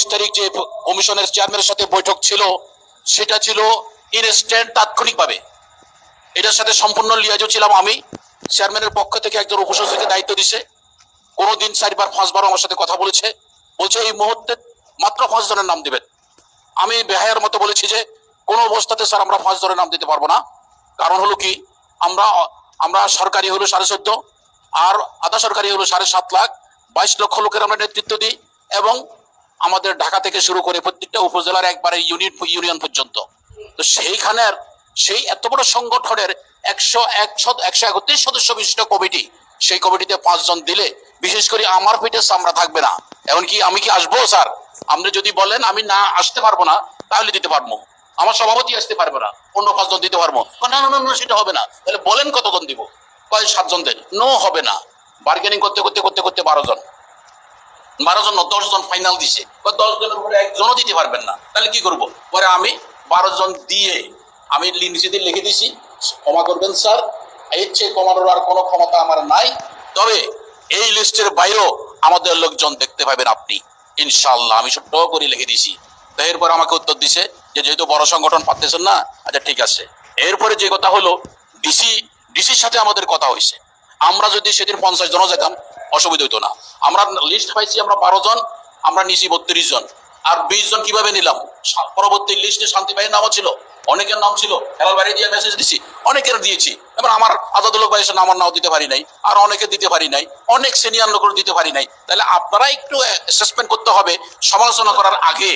উনিশ তারিখ যে কমিশনের চেয়ারম্যানের সাথে বৈঠক ছিল, সেটা ছিল ইনস্ট্যান্ট তাৎক্ষণিকভাবে। এটার সাথে সম্পূর্ণ লিয়াজও ছিলাম আমি। চেয়ারম্যানের পক্ষ থেকে একজন উপসচিবকে দায়িত্ব দিছে। কোনোদিন চারবার পাঁচবার আমার সাথে কথা বলেছে। বলছে, এই মুহূর্তে মাত্র পাঁচ জনের নাম দিবেন। আমি বেহায়ের মতো বলেছি যে, কোনো অবস্থাতে স্যার, আমরা পাঁচ জনের নাম দিতে পারব না। কারণ হলো কি? আমরা আমরা সরকারি হলো সাড়ে চোদ্দ, আর আধা সরকারি হলো সাড়ে সাত লাখ। বাইশ লক্ষ লোকের আমরা নেতৃত্ব দিই এবং আমাদের ঢাকা থেকে শুরু করে প্রত্যেকটা উপজেলার একবারে ইউনিট ইউনিয়ন পর্যন্ত। তো সেইখানের সেই এত বড় সংগঠনের একশো একশো একশো একত্রিশ সদস্য বিশিষ্ট কমিটি, সেই কমিটিতে পাঁচজন দিলে, বিশেষ করে আমার পেটে চামড়া থাকবে না। এমনকি আমি কি আসব, স্যার? আপনি যদি বলেন আমি না আসতে পারব না, তাহলে দিতে পারব। আমার সভাপতি আসতে পারবে না, অন্য পাঁচজন দিতে পারব। না না না সেটা হবে না। তাহলে বলেন কতজন দিব? কয়, সাতজন দেন। নো, হবে না। বার্গেনিং করতে করতে করতে করতে বারো জন। বারো জন, দশ জন ফাইনাল দিছে। বা দশ জনের উপরে একজনও দিতে পারবেন না। তাহলে কি করব? পরে আমি বারো জন দিয়ে আমি দিয়ে লিখে দিছি। ক্ষমা করবেন, স্যার। এর চেয়ে কমানোর আর কোনো ক্ষমতা আমার নাই। তবে এই লিস্টের বাইরেও আমাদের লোকজন দেখতে পাবেন আপনি। ইনশাল্লাহ আমি সব করে লিখে দিছি। তো এরপর আমাকে উত্তর দিছে যে যেহেতু বড় সংগঠন পাচ্ছেন না আচ্ছা ঠিক আছে। এরপরে যে কথা হলো, ডিসি, ডিসির সাথে আমাদের কথা হয়েছে। আমরা যদি সেদিন পঞ্চাশ জনও যেতাম অসুবিধা হইতো না। আমরা লিস্ট পাইছি, আমরা বারো জন, আমরা নিছি বত্রিশ জন। আর বিশ জন কীভাবে নিলাম? পরবর্তী লিস্টে শান্তি ভাইয়ের নামও ছিল, অনেকের নাম ছিল। হেলাল বাড়ি দিয়ে মেসেজ দিছি, অনেকের দিয়েছি। এবার আমার আজাদুল ভাই এসে আমার নাও দিতে পারি নাই, আর অনেকে দিতে পারি নাই, অনেক সিনিয়র লোকের দিতে পারি নাই। তাহলে আপনারা একটু অ্যাসেসমেন্ট করতে হবে, সমালোচনা করার আগে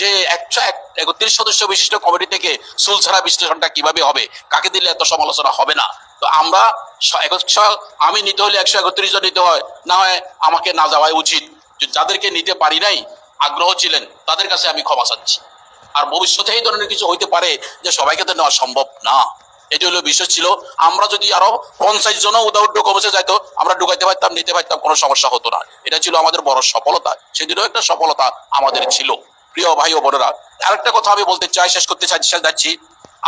যে একশো একত্রিশ সদস্য বিশিষ্ট কমিটি থেকে সুল ছাড়া বিশ্লেষণটা কীভাবে হবে, কাকে দিলে এত সমালোচনা হবে না? তো আমরা একশো আমি নিতে হলে একশো একত্রিশ জন নিতে হয়, না হয় আমাকে না যাওয়াই উচিত। যাদেরকে নিতে পারি নাই, আগ্রহ ছিলেন, তাদের কাছে আমি ক্ষমা চাচ্ছি। আর ভবিষ্যতে এই ধরনের কিছু হইতে পারে যে সবাইকে তো নেওয়া সম্ভব না। এটি হলো বিষয় ছিল। আমরা যদি আরও পঞ্চাশ জনও উদাউট কমে যাইতো, আমরা ঢুকাইতে পারতাম, নিতে পারতাম, কোনো সমস্যা হতো না। এটা ছিল আমাদের বড় সফলতা। সেদিনও একটা সফলতা আমাদের ছিল। প্রিয় ভাই ও বোনেরা, আরেকটা কথা আমি বলতে চাই, শেষ করতে চাই যাচ্ছি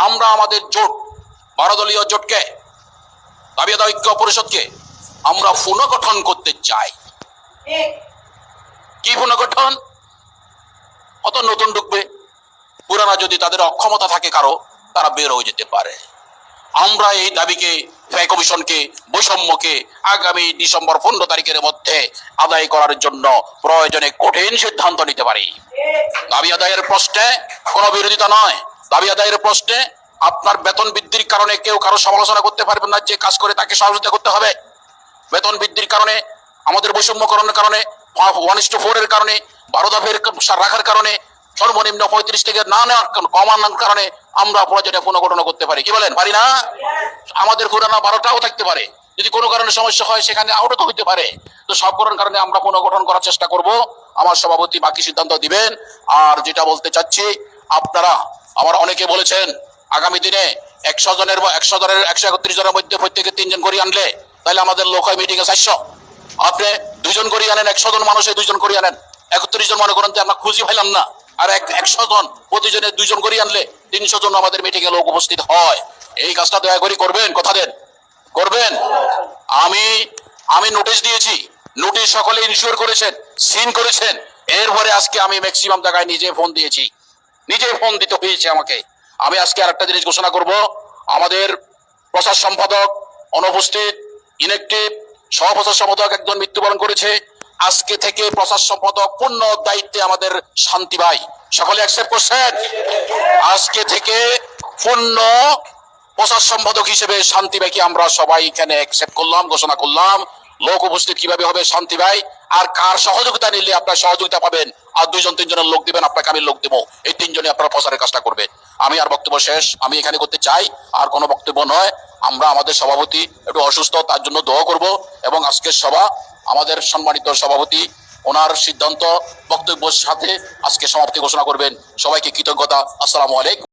আমরা আমাদের জোট, বারো দলীয় জোটকে আদায় ঐক্য পরিষদকে আমরা পুনর্গঠন করতে চাই। কি পুনর্গঠন? অত নতুন ঢুকবে। পুরানা যদি তাদের অক্ষমতা থাকে কারও, তারা বের হয়ে যেতে পারে। আমরা এই দাবিকে ব্যয় কমিশনকে, বৈষম্যকে আগামী ডিসেম্বর পনেরো তারিখের মধ্যে আদায় করার জন্য প্রয়োজনে কঠিন সিদ্ধান্ত নিতে পারি। দাবি আদায়ের প্রশ্নে কোনো বিরোধিতা নয়। দাবি আদায়ের প্রশ্নে আপনার বেতন বৃদ্ধির কারণে কেউ কারও সমালোচনা করতে পারবেন না, যে কাজ করে তাকে সহযোগিতা করতে হবে। বেতন বৃদ্ধির কারণে, আমাদের বৈষম্যকরণের কারণে, ওয়ান ইস টু ফোর এর কারণে, বারো দফের রাখার কারণে, সর্বনিম্ন পঁয়ত্রিশ থেকে না নেওয়ার কমানোর কারণে আমরা প্রয়োজনে পুনর্গঠন করতে পারি। কি বলেন, পারি না? আমাদের পুরানা বারোটাও থাকতে পারে। যদি কোনো কারণে সমস্যা হয়, সেখানে আউটও তো হইতে পারে। তো সব কারণ কারণে আমরা পুনর্গঠন করার চেষ্টা করব। আমার সভাপতি বাকি সিদ্ধান্ত দিবেন। আর যেটা বলতে চাচ্ছি, আপনারা, আমার অনেকে বলেছেন আগামী দিনে একশো জনের একশো জনের, একশো একত্রিশ জনের মধ্যে প্রত্যেকে তিনজন করে আনলে তাহলে আমাদের লোক হয় মিটিং এ চারশো। আপনি দুজন করে আনেন, একশো জন মানুষে দুইজন করে আনেন। একত্রিশ জন মনে করেন আমরা খুঁজি পাইলাম না। আর এক একশো জন প্রতিজনে দুইজন করে আনলে তিনশো জন আমাদের মিটিং এ লোক উপস্থিত হয়। এই কাজটা দয়া করে করবেন, কথা দেন। করবেন? আমি আমি নোটিশ দিয়েছি। নোটিশ সকলে ইনশিওর করেছেন সিন করেছেন। এরপরে আজকে আমি ম্যাক্সিমাম জায়গায় নিজে ফোন দিয়েছি। নিজে ফোন দিতে হয়েছে আমাকে। আমি আজকে আরেকটা জিনিস ঘোষণা করব। আমাদের প্রচার সম্পাদক অনুপস্থিত ইনেকটিভ সহপ্রচার সম্পাদক একজন মৃত্যুবরণ করেছে। আজকে থেকে প্রচার সম্পাদক পূর্ণ দায়িত্বে আমাদের শান্তি ভাই। সকলে অ্যাকসেপ্ট করছেন? আজকে থেকে পূর্ণ প্রচার সম্পাদক হিসেবে শান্তি ভাইকে আমরা সবাই এখানে অ্যাকসেপ্ট করলাম, ঘোষণা করলাম। লোক উপস্থিত কীভাবে হবে শান্তি ভাই? আর কার সহযোগিতা নিলে আপনার সহযোগিতা পাবেন? আর দুইজন, তিনজনের লোক দিবেন, আপনাকে আমি লোক দেবো। এই তিনজনে আপনারা প্রচারের কাজটা করবেন। আমি আর বক্তব্য শেষ, আমি এখানে করতে চাই, আর কোনো বক্তব্য নয়। আমরা আমাদের সভাপতি একটু অসুস্থ, তার জন্য দোয়া করব এবং আজকের সভা, আমাদের সম্মানিত সভাপতি, ওনার সিদ্ধান্ত, বক্তব্যের সাথে আজকে সমাপ্তি ঘোষণা করবেন। সবাইকে কৃতজ্ঞতা। আসসালামু আলাইকুম।